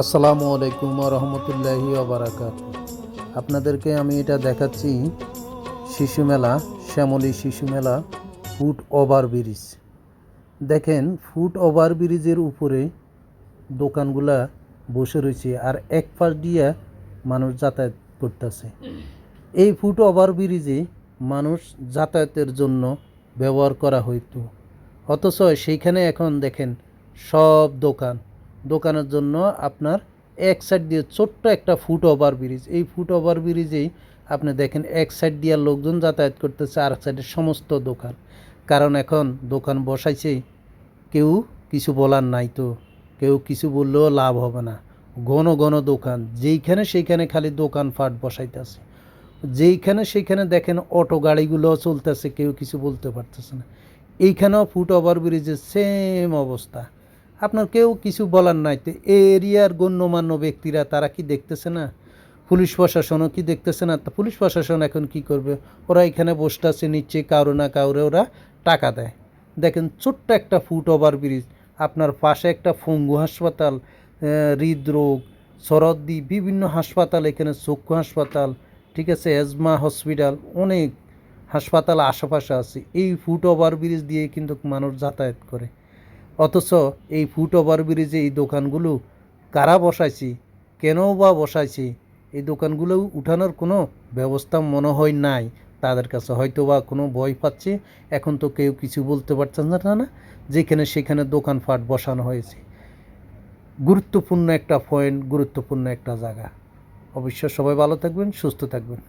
আসসালামু আলাইকুম রহমতুল্লাহি বারাকাত আপনাদেরকে আমি এটা দেখাচ্ছি শিশু মেলা, শ্যামলী শিশু মেলা, ফুট ওভার ব্রিজ। দেখেন, ফুট ওভার ব্রিজের উপরে দোকানগুলা বসে রয়েছে আর এক পাশ দিয়ে মানুষ যাতায়াত করতেছে। এই ফুট ওভার ব্রিজে মানুষ যাতায়াতের জন্য ব্যবহার করা হইতো। অথচ সেইখানে এখন দেখেন সব দোকান। দোকানের জন্য আপনার এক সাইড দিয়ে ছোট্ট একটা ফুট ওভার ব্রিজ এই ফুট ওভার ব্রিজেই আপনি দেখেন এক সাইড দিয়ে লোকজন যাতায়াত করতেছে আর সাইডে সমস্ত দোকান। কারণ এখন দোকান বসাইছে, কেউ কিছু বলার নাই তো। কেউ কিছু বললেও লাভ হবে না। ঘন ঘন দোকান, যেইখানে সেইখানে খালি দোকান ফাট বসাইতেছে। যেইখানে সেইখানে দেখেন অটো গাড়িগুলো চলতেছে, কেউ কিছু বলতে পারতেছে না। এইখানেও ফুট ওভার ব্রিজের সেম অবস্থা। আপনার কেউ কিছু বলার নাই। তো এই এরিয়ার গণ্যমান্য ব্যক্তিরা তারা কি দেখতেছে না? পুলিশ প্রশাসনও কি দেখতেছে না? পুলিশ প্রশাসন এখন কি করবে? ওরা এখানে বসতে আছে নিচ্ছে কারও না কাউরে ওরা টাকা দেয়। দেখেন ছোট্ট একটা ফুট ওভার ব্রিজ, আপনার পাশে একটা ফঙ্গু হাসপাতাল হৃদরোগ, সরদ্দি, বিভিন্ন হাসপাতাল, এখানে চক্ষু হাসপাতাল, ঠিক আছে, এজমা হসপিটাল, অনেক হাসপাতাল আশেপাশে আছে। এই ফুট ওভার ব্রিজ দিয়ে কিন্তু মানুষ যাতায়াত করে। অথচ এই ফুট ওভার ব্রিজে এই দোকানগুলো কারা বসাইছি? কেন বা বসাইছি? এই দোকানগুলো উঠানোর কোনো ব্যবস্থা মনে হয় নাই। তাদের কাছে হয়তো বা কোনো ভয় পাচ্ছে। এখন তো কেউ কিছু বলতে পারছেন না না যেখানে সেখানে দোকানপাট বসানো হয়েছে। গুরুত্বপূর্ণ একটা পয়েন্ট, গুরুত্বপূর্ণ একটা জায়গা। অবশ্য সবাই ভালো থাকবেন, সুস্থ থাকবেন।